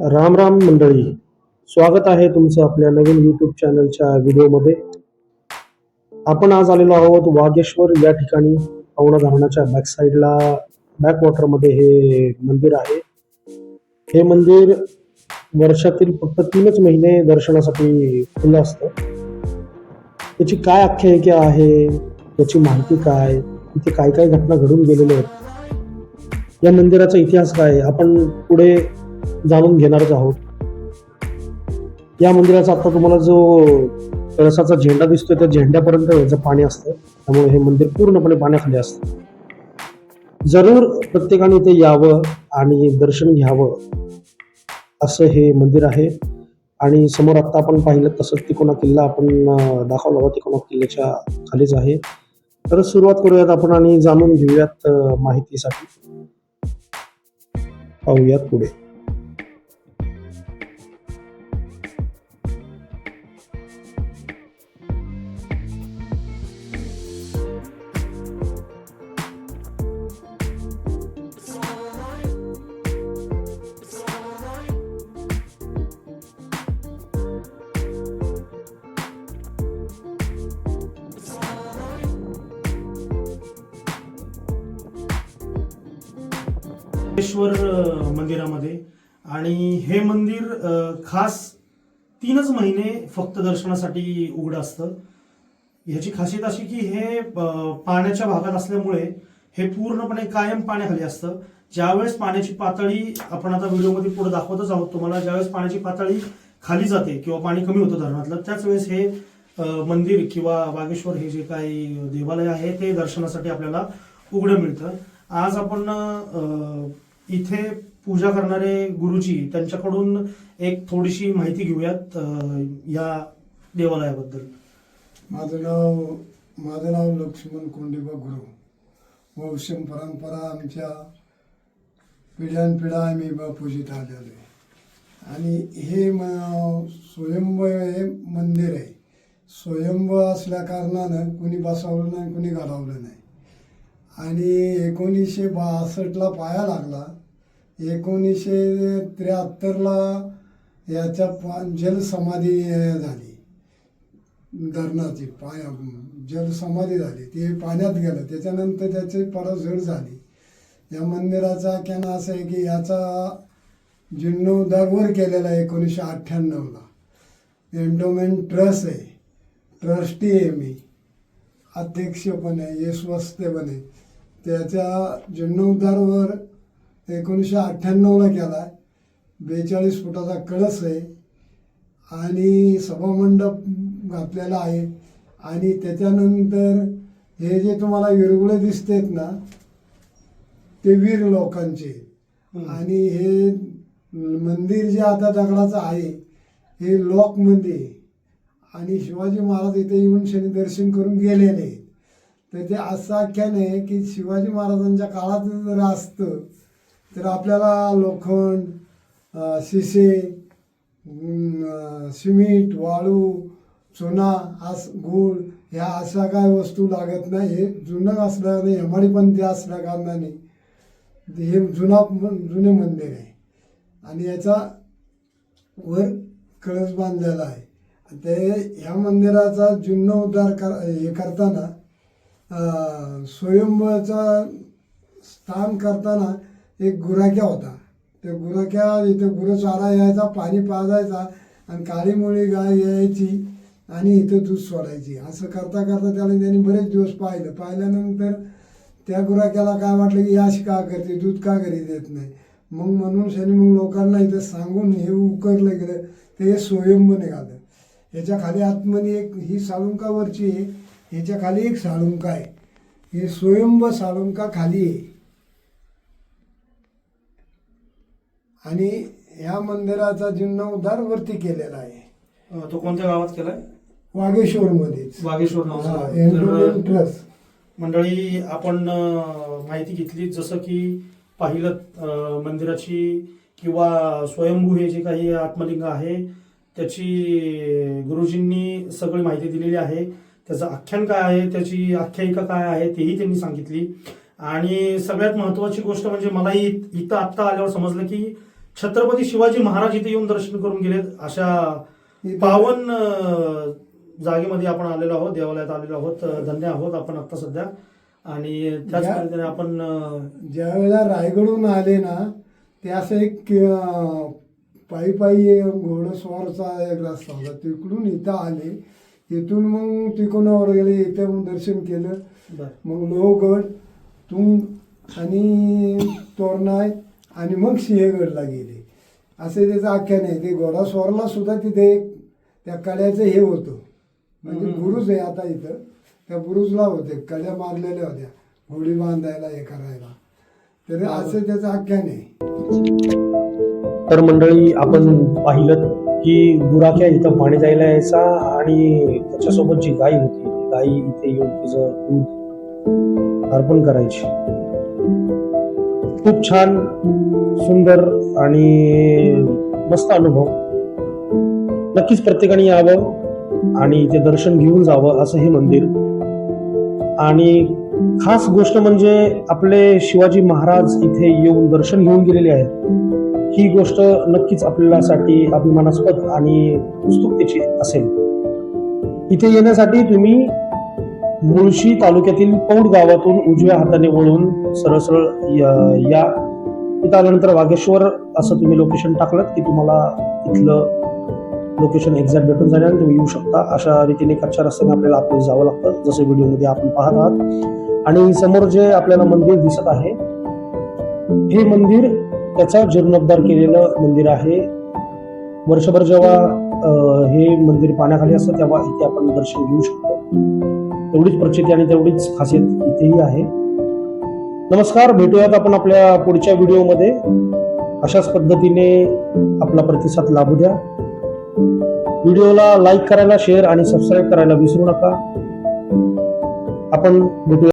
राम राम मंडळी. स्वागत आहे तुमचं आपल्या नवीन यूट्यूब चॅनलच्या व्हिडिओमध्ये आपण आज आलेलो आहोत वागेश्वर या ठिकाणी पवना धरणाच्या बॅक साईडला बॅक वॉटरमध्ये हे मंदिर आहे. हे मंदिर वर्षातील फक्त तीनच महिने दर्शनासाठी खुलं असतं. त्याची काय आख्यायिका आहे? त्याची माहिती काय? इथे काय काय घटना घडून गेलेल्या आहेत? या मंदिराचा इतिहास काय? आहे? आपण पुढे जाणून घेणारच आहोत. या मंदिराचा आता तुम्हाला जो कळसाचा झेंडा दिसतोय त्या झेंड्यापर्यंत याचं पाणी असतं. त्यामुळे हे मंदिर पूर्णपणे पाण्याखाली असतं. जरूर प्रत्येकाने इथे यावं आणि दर्शन घ्यावं असं हे मंदिर आहे. आणि समोर आता आपण पाहिलं तसंच तिकोना किल्ला आपण दाखवला होता. तिकोना किल्ल्याच्या खालीच आहे. तर सुरुवात करूयात आपण आणि जाणून घेऊयात माहितीसाठी. पाहूयात पुढे. मंदिरामध्ये. आणि हे मंदिर खास तीनच महिने फक्त दर्शनासाठी उघडं असतं. ह्याची खासियत अशी की हे पाण्याच्या भागात असल्यामुळे हे पूर्णपणे कायम पाण्याखाली असतं. ज्यावेळेस पाण्याची पातळी आपण आता व्हिडिओमध्ये पुढे दाखवतच आहोत तुम्हाला ज्यावेळेस पाण्याची पातळी खाली जाते किंवा पाणी कमी होतं धरणातलं त्याच वेळेस हे मंदिर किंवा बागेश्वर हे जे काही देवालय आहे ते दर्शनासाठी आपल्याला उघडं मिळतं. आज आपण इथे पूजा करणारे गुरुजी त्यांच्याकडून एक थोडीशी माहिती घेऊयात या देवालयाबद्दल. माझं नाव माझं नाव लक्ष्मण कोंडेबा गुरु. वंशम परंपरा आमच्या पिढ्यानपिढ्या आम्ही बा पूजित आलेलो आहे. आणि हे म स्वयंभ हे मंदिर आहे. स्वयंभ असल्या कारणानं कुणी बसवलं नाही कुणी घालवलं नाही. आणि एकोणीसशे बासष्टला पाया लागला. एकोणीसशे त्र्याहत्तरला याच्या पा जलसमाधी झाली. धरणाची पाया जलसमाधी झाली. ते पाण्यात गेलं. त्याच्यानंतर त्याची परतफेड झाली. या मंदिराचा आख्यान असं आहे की याचा जीर्णोद्धारवर केलेला आहे एकोणीसशे अठ्ठ्याण्णवला. एंडोमेंट ट्रस्ट आहे. ट्रस्टी आहे मी. अध्यक्ष पण आहे. यशवस्ते पण आहे. त्याच्या जीर्णोद्धारवर एकोणीसशे अठ्ठ्याण्णवला केला आहे बेचाळीस फुटाचा कळस आहे. आणि सभामंडप घातलेला आहे. आणि त्याच्यानंतर हे जे तुम्हाला विरगुळे दिसतेत ना ते वीर लोकांचे. आणि हे मंदिर जे आता दगडाचं आहे हे लॉकमध्ये आहे. आणि शिवाजी महाराज इथे येऊन शनी दर्शन करून गेलेले. तर ते असं आख्यान आहे की शिवाजी महाराजांच्या काळात जर असतं तर आपल्याला लोखंड शिसे सिमेंट वाळू चुना आस गूळ ह्या अशा काय वस्तू लागत नाही. हे जुनं असल्याने हेमाडी पण ते असल्या कारणाने. हे जुना जुने मंदिर आहे. आणि याचा वर कळस बांधलेला आहे. ते ह्या मंदिराचा जीर्णोद्धार कर हे करताना अं, स्थान करताना एक गुराख्या होता. त्या गुराख्या इथे गुरुचारा यायचा पाणी पाजायचा आणि काळी मुळी गाय यायची आणि इथं दूध सोडायची. असं करता करता त्याला त्यांनी बरेच दिवस पाहिलं. पाहिल्यानंतर त्या गुराख्याला काय वाटलं की याशी का करते दूध का घरी देत नाही? मग म्हणून शनी मग लोकांना इथं सांगून हे उकरलं गेलं. ते हे स्वयंभू निघालं. याच्या खाली आतमध्ये एक ही साळुंकावरची आहे ह्याच्या खाली एक साळुंका आहे. हे स्वयंभ साळुंका खाली आहे. आणि ह्या मंदिराचा जीर्णोद्धार वरती केलेला आहे. तो कोणत्या गावात केलाय? वागेश्वर नावाचा. एंडोमेंट तर, ट्रस्ट मंडळी आपण माहिती घेतली. जसं की पाहिलं मंदिराची किंवा स्वयंभू हे जे काही आत्मलिंग आहे त्याची गुरुजींनी सगळी माहिती दिलेली आहे. त्याचं आख्यान काय आहे त्याची आख्यायिका काय आहे तेही त्यांनी सांगितली. आणि सगळ्यात महत्वाची गोष्ट म्हणजे मलाही इथं आत्ता आल्यावर समजलं की छत्रपती शिवाजी महाराज इथे येऊन दर्शन करून गेलेत अशा पावन जागेमध्ये आपण आलेलो आहोत देवालयात आलेलो आहोत धन्य आहोत आपण आता सध्या. आणि त्याच पद्धतीने आपण ज्या वेळेला रायगडहून आले ना ते असं एक पायी पायी घोडस्वारचा एक रस्ता होता. तिकडून इथं आले इथून मग तिकोणावर गेले इथं मग दर्शन केलं. मग लोहगड तुंग आणि तोरणाय आणि मग सिंहगडला गेले. असे त्याचं आख्यान आहे. ते घोडास्वारला सुद्धा तिथे एक त्या कड्याचं हे होतं. म्हणजे. बुरुज आहे आता इथं. त्या बुरुजला होते. कड्या मारलेल्या होत्या. होडी बांधायला हे करायला. तर असं त्याचं आख्यान आहे. तर मंडळी आपण पाहिलं की बुराक्या इथं पाणी जायला यायचा आणि त्याच्यासोबत जी गाय होती गाई इथे येऊन तिचं दूध अर्पण करायची. खूप छान सुंदर आणि मस्त अनुभव. नक्कीच प्रत्येकाने यावं आणि इथे दर्शन घेऊन जावं असं हे मंदिर. आणि खास गोष्ट म्हणजे आपले शिवाजी महाराज इथे येऊन दर्शन घेऊन गेलेले आहेत. ही गोष्ट नक्कीच आपल्यासाठी अभिमानास्पद आणि उत्सुकतेची असेल. इथे येण्यासाठी तुम्ही मुळशी तालुक्यातील पौड गावातून उजव्या हाताने वळून सरळ सरळ या. इथं आल्यानंतर वागेश्वर असं तुम्ही लोकेशन टाकलं की तुम्हाला इथलं लोकेशन एक्झॅक्ट भेटून जाईल आणि तुम्ही येऊ शकता. अशा रीतीने कच्च्या रस्त्याने आपल्याला आपल्याला जावं लागतं जसं व्हिडिओमध्ये आपण पाहत आहात. आणि समोर जे आपल्याला मंदिर दिसत आहे हे मंदिर त्याचा जीर्णोद्धार केलेलं मंदिर आहे. वर्षभर जेव्हा हे मंदिर पाण्याखाली असतं तेव्हा इथे आपण दर्शन घेऊ शकतो. तेवढीच प्रचिती आणि तेवढीच खासियत इथेही आहे. नमस्कार भेटूयात आपण आपल्या पुढच्या व्हिडिओमध्ये. अशाच पद्धतीने आपला प्रतिसाद लाभू द्या. व्हिडिओला लाईक करायला शेअर आणि सबस्क्राईब करायला विसरू नका. आपण भेटूया